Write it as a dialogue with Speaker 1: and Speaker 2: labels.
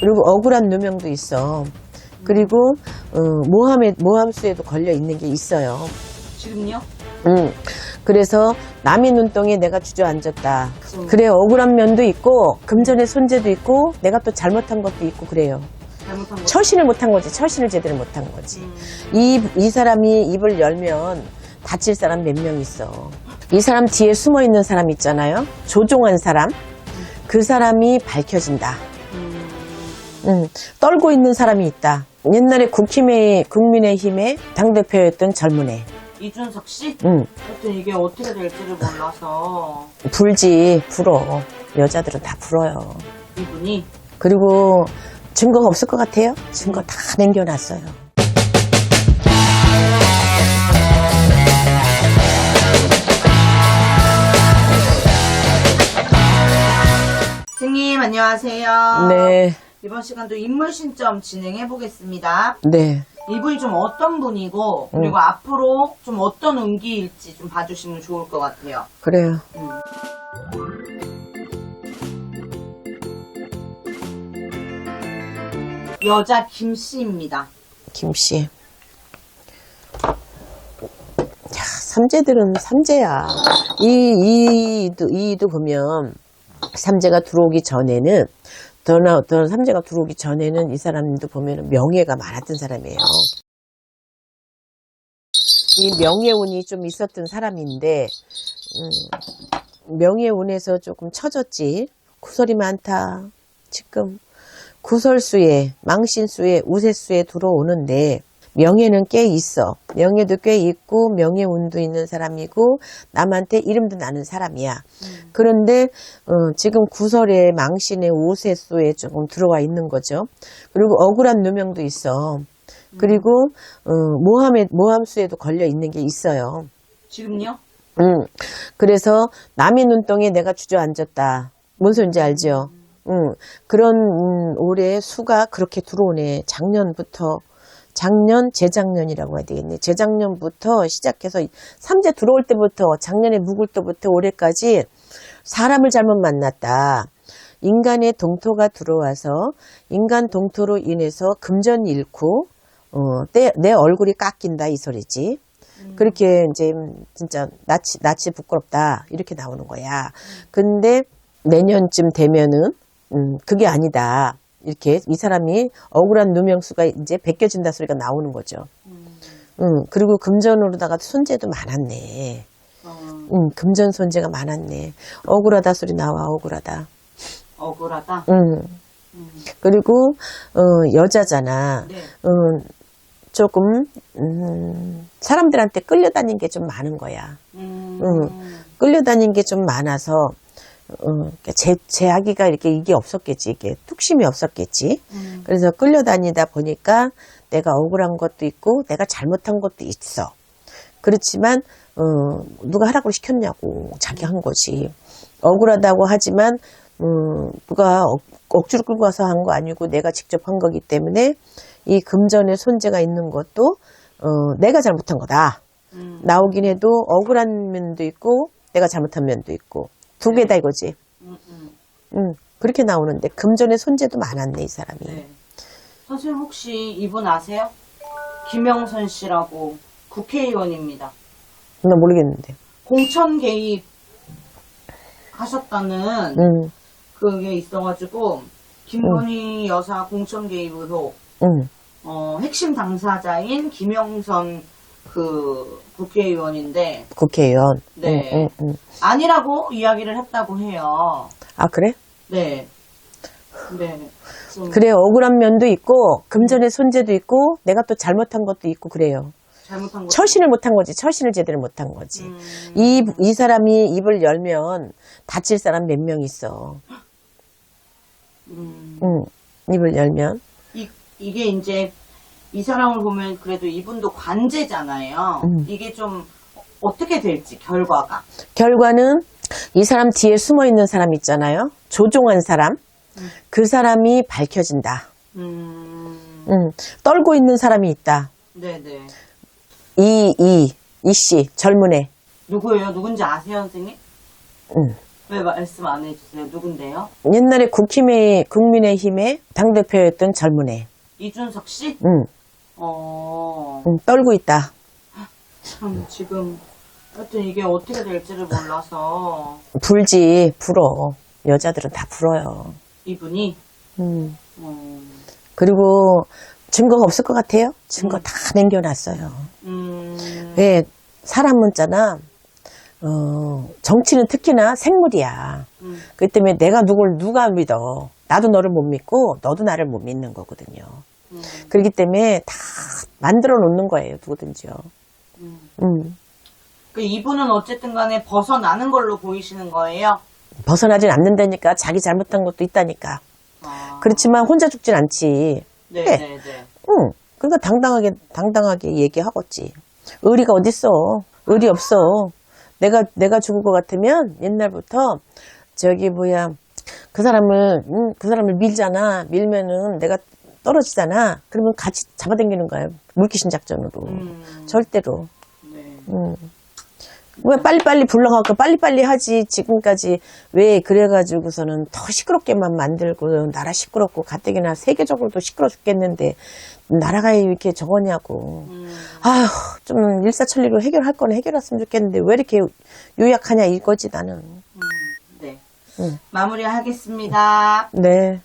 Speaker 1: 그리고 억울한 누명도 있어. 그리고 어, 모함에 모함수에도 걸려 있는 게 있어요.
Speaker 2: 지금요?
Speaker 1: 음, 그래서 남의 눈덩이에 내가 주저앉았다. 그래 억울한 면도 있고 금전의 손재도 있고 내가 또 잘못한 것도 있고 그래요.
Speaker 2: 잘못한 거.
Speaker 1: 처신을 못한 거지. 처신을 제대로 못한 거지.
Speaker 2: 음.
Speaker 1: 이, 이 사람이 입을 열면 다칠 사람 몇 명 있어. 이 사람 뒤에 숨어 있는 사람 있잖아요. 조종한 사람. 그 사람이 밝혀진다.
Speaker 2: 음.
Speaker 1: 음, 떨고 있는 사람이 있다. 옛날에 국힘의, 국민의힘의 당대표였던 젊은 애.
Speaker 2: 이준석 씨?
Speaker 1: 음,
Speaker 2: 하여튼 이게 어떻게 될지를 몰라서
Speaker 1: 불지, 불어. 여자들은 다 불어요.
Speaker 2: 이분이
Speaker 1: 그리고 증거가 없을 것 같아요? 증거 다 남겨놨어요.
Speaker 2: 선생님 안녕하세요.
Speaker 1: 네,
Speaker 2: 이번 시간도 인물 신점 진행해 보겠습니다.
Speaker 1: 네.
Speaker 2: 이분이 좀 어떤 분이고 그리고 앞으로 좀 어떤 운기일지 좀 봐주시면 좋을 것 같아요.
Speaker 1: 그래요.
Speaker 2: 음. 여자 김 씨입니다.
Speaker 1: 김씨. 야, 삼재들은 삼재야. 이, 이도, 이도 보면, 삼재가 들어오기 전에는, 더나 어떤 삼재가 들어오기 전에는 이 사람도 보면 명예가 많았던 사람이에요. 이 명예운이 좀 있었던 사람인데, 음, 명예운에서 조금 처졌지. 구설이 많다. 지금 구설수에, 망신수에, 우세수에 들어오는데 명예는 꽤 있어. 명예도 꽤 있고 명예운도 있는 사람이고 남한테 이름도 나는 사람이야. 그런데 어, 지금 구설에, 망신에, 우세수에 조금 들어와 있는 거죠. 그리고 억울한 누명도 있어. 그리고 어, 모함에 모함수에도 걸려 있는 게 있어요.
Speaker 2: 지금요?
Speaker 1: 음, 그래서 남의 눈덩이에 내가 주저앉았다. 뭔 소린지 알죠? 음, 그런, 음, 올해 수가 그렇게 들어오네. 작년부터, 작년, 재작년이라고 해야 되겠네. 재작년부터 시작해서, 삼재 들어올 때부터, 작년에 묵을 때부터 올해까지 사람을 잘못 만났다. 인간의 동토가 들어와서, 인간 동토로 인해서 금전 잃고, 어, 내, 내 얼굴이 깎인다, 이 소리지. 그렇게 이제 진짜 낯이, 낯이 부끄럽다 이렇게 나오는 거야. 근데 내년쯤 되면은 음, 그게 아니다. 이렇게 이 사람이 억울한 누명수가 이제 벗겨진다 소리가 나오는 거죠. 음, 그리고 금전으로다가 손재도 많았네.
Speaker 2: 어,
Speaker 1: 음, 금전 손재가 많았네. 억울하다 소리 나와, 억울하다.
Speaker 2: 억울하다.
Speaker 1: 음,
Speaker 2: 음.
Speaker 1: 그리고, 어, 여자잖아.
Speaker 2: 네.
Speaker 1: 음, 조금, 음, 사람들한테 끌려다닌 게 좀 많은 거야.
Speaker 2: 음.
Speaker 1: 음. 끌려다닌 게 좀 많아서 어, 그러니까 제, 제 아기가 이렇게 이게 없었겠지. 이게 뚝심이 없었겠지.
Speaker 2: 음.
Speaker 1: 그래서 끌려다니다 보니까 내가 억울한 것도 있고 내가 잘못한 것도 있어. 그렇지만 어, 누가 하라고 시켰냐고 자기 한 거지. 억울하다고 하지만 음, 누가 억, 억지로 끌고 와서 한 거 아니고 내가 직접 한 거기 때문에 이 금전의 손재가 있는 것도 어, 내가 잘못한 거다.
Speaker 2: 음.
Speaker 1: 나오긴 해도 억울한 면도 있고 내가 잘못한 면도 있고 두 개다 이거지.
Speaker 2: 음, 음.
Speaker 1: 응. 그렇게 나오는데 금전의 손재도 많았네 이 사람이.
Speaker 2: 네. 선생님 혹시 이분 아세요? 김영선 씨라고 국회의원입니다.
Speaker 1: 나 모르겠는데.
Speaker 2: 공천 개입 하셨다는
Speaker 1: 응.
Speaker 2: 그게 있어가지고 김건희 여사 공천 개입 의혹
Speaker 1: 응.
Speaker 2: 어, 핵심 당사자인 김영선 그 국회의원인데
Speaker 1: 국회의원.
Speaker 2: 네.
Speaker 1: 응, 응, 응.
Speaker 2: 아니라고 이야기를 했다고 해요.
Speaker 1: 아 그래?
Speaker 2: 네. 네. 좀
Speaker 1: 그래 억울한 면도 있고 금전의 손재도 있고 내가 또 잘못한 것도 있고 그래요.
Speaker 2: 잘못한 거.
Speaker 1: 처신을 못한 거지. 처신을 제대로 못한 거지.
Speaker 2: 음,
Speaker 1: 이, 이 사람이 입을 열면 다칠 사람 몇 명 있어.
Speaker 2: 음.
Speaker 1: 응. 입을 열면.
Speaker 2: 이, 이게 이제 이 사람을 보면 그래도 이분도 관제잖아요.
Speaker 1: 음.
Speaker 2: 이게 좀 어떻게 될지 결과가.
Speaker 1: 결과는 이 사람 뒤에 숨어 있는 사람 있잖아요. 조종한 사람. 그 사람이 밝혀진다.
Speaker 2: 음.
Speaker 1: 음, 떨고 있는 사람이 있다.
Speaker 2: 네네.
Speaker 1: 이, 이, 이 씨, 젊은 애.
Speaker 2: 누구예요? 누군지 아세요, 선생님?
Speaker 1: 음,
Speaker 2: 왜 말씀 안 해주세요? 누군데요?
Speaker 1: 옛날에 국힘의 국민의힘의 당대표였던 젊은 애.
Speaker 2: 이준석 씨?
Speaker 1: 응,
Speaker 2: 어,
Speaker 1: 응, 떨고 있다.
Speaker 2: 참, 지금, 하여튼 이게 어떻게 될지를 몰라서,
Speaker 1: 불지, 불어. 여자들은 다 불어요.
Speaker 2: 이분이,
Speaker 1: 음.
Speaker 2: 어,
Speaker 1: 그리고 증거가 없을 것 같아요? 증거 다 남겨놨어요.
Speaker 2: 음,
Speaker 1: 왜, 사람 문자나, 어, 정치는 특히나 생물이야.
Speaker 2: 음,
Speaker 1: 그 때문에 내가 누굴 누가 믿어. 나도 너를 못 믿고, 너도 나를 못 믿는 거거든요.
Speaker 2: 음,
Speaker 1: 그렇기 때문에 다 만들어 놓는 거예요, 누구든지요.
Speaker 2: 음.
Speaker 1: 음.
Speaker 2: 그 이분은 어쨌든 간에 벗어나는 걸로 보이시는 거예요?
Speaker 1: 벗어나진 않는다니까, 자기 잘못한 것도 있다니까.
Speaker 2: 아,
Speaker 1: 그렇지만 혼자 죽진 않지.
Speaker 2: 네 네 네.
Speaker 1: 응. 그러니까 당당하게, 당당하게 얘기하겠지. 의리가 어딨어. 의리 없어. 내가, 내가 죽을 것 같으면 옛날부터 저기 뭐야, 그 사람을, 응, 그 사람을 밀잖아. 밀면은 내가 떨어지잖아. 그러면 같이 잡아당기는 거야. 물귀신 작전으로.
Speaker 2: 음,
Speaker 1: 절대로.
Speaker 2: 네.
Speaker 1: 응. 왜 빨리빨리 불러갖고 빨리빨리 하지. 지금까지 왜 그래가지고서는 더 시끄럽게만 만들고, 나라 시끄럽고, 가뜩이나 세계적으로도 시끄러 죽겠는데, 나라가 이렇게 저거냐고.
Speaker 2: 음,
Speaker 1: 아휴, 좀 일사천리로 해결할 거는 해결했으면 좋겠는데, 왜 이렇게 요약하냐 이거지, 나는.
Speaker 2: 음, 네.
Speaker 1: 음.
Speaker 2: 마무리하겠습니다.
Speaker 1: 네.